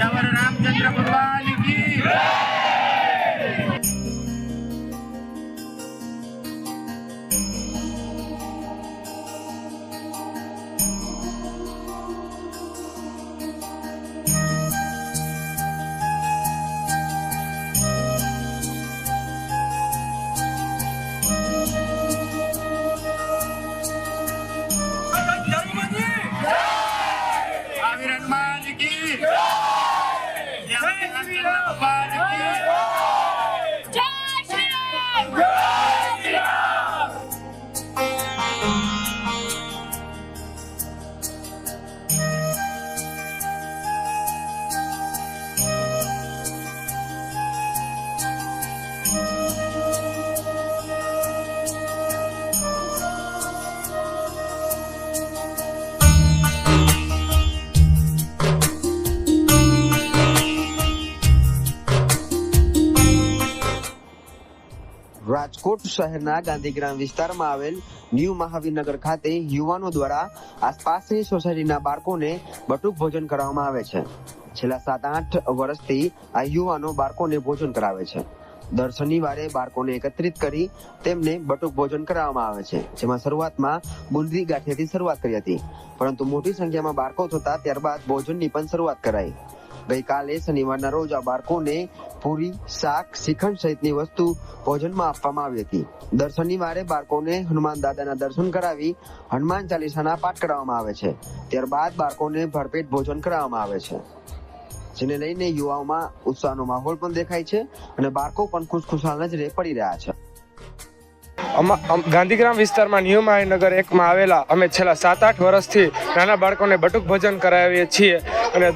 રામચંદ્ર ભગવાન. રાજકોટ શહેરના ગાંધીગ્રામ વિસ્તારમાં આવેલ ન્યૂ મહાવીરનગર ખાતે યુવાનો દ્વારા આસપાસની સોસાયટીના બાળકોને બટુક ભોજન કરાવવામાં આવે છે. છેલ્લા સાત આઠ વર્ષથી આ યુવાનો બાળકોને ભોજન કરાવે છે. દર શનિવારે બાળકોને એકત્રિત કરી તેમને બટુક ભોજન કરાવવામાં આવે છે, જેમાં શરૂઆતમાં બુંદરી ગાંઠિયાથી શરૂઆત કરી હતી. પરંતુ મોટી સંખ્યામાં બાળકો થતા ત્યારબાદ ભોજનની પણ શરૂઆત કરાઈ. ગઈકાલે શનિવારના રોજ આ બાળકોને પૂરી શાક, શ્રીખંડ સહિતની વસ્તુ ભોજનમાં આપવામાં આવી હતી. દર શનિવારે બાળકોને હનુમાન દાદાના દર્શન કરાવી હનુમાન ચાલીસાના પાઠ કરાવવામાં આવે છે. ત્યારબાદ બાળકોને ભરપેટ ભોજન કરાવવામાં આવે છે. જેને લઈને યુવાઓમાં ઉત્સાહનો માહોલ પણ દેખાય છે અને બાળકો પણ ખુશખુશાલ નજરે પડી રહ્યા છે. ગાંધીગ્રામ વિસ્તારમાં ન્યૂ મહાનગર એકમાં આવેલા અમે છેલ્લા સાત આઠ વર્ષથી નાના બાળકોને બટુક ભજન કરાવીએ છીએ. અને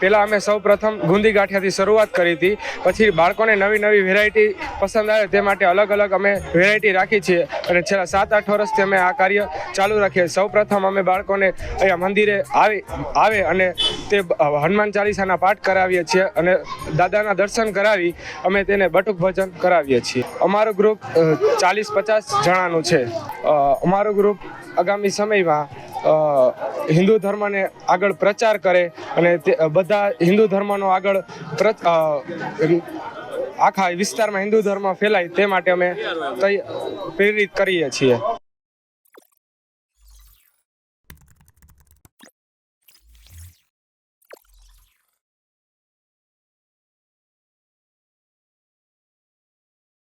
પહેલાં અમે સૌ પ્રથમ ગુંદી ગાંઠિયાથી શરૂઆત કરી હતી. પછી બાળકોને નવી નવી વેરાયટી પસંદ આવે તે માટે અલગ અલગ અમે વેરાયટી રાખી છીએ. અને છેલ્લા સાત આઠ વર્ષથી અમે આ કાર્ય ચાલુ રાખીએ. સૌ પ્રથમ અમે બાળકોને અહીંયા મંદિરે આવી, આવે અને તે હનુમાન ચાલીસાના પાઠ કરાવીએ છીએ અને દાદાના દર્શન કરાવી અમે તેને બટુક ભજન કરાવીએ છીએ. અમારું ગ્રુપ ચાલીસ પચાસ જણાનું છે. અમારું ગ્રુપ આગામી સમયમાં હિન્દુ ધર્મને આગળ પ્રચાર કરે અને બધા હિન્દુ ધર્મનો આગળ આખા વિસ્તારમાં હિન્દુ ધર્મ ફેલાય તે માટે અમે પ્રેરિત કરીએ છીએ.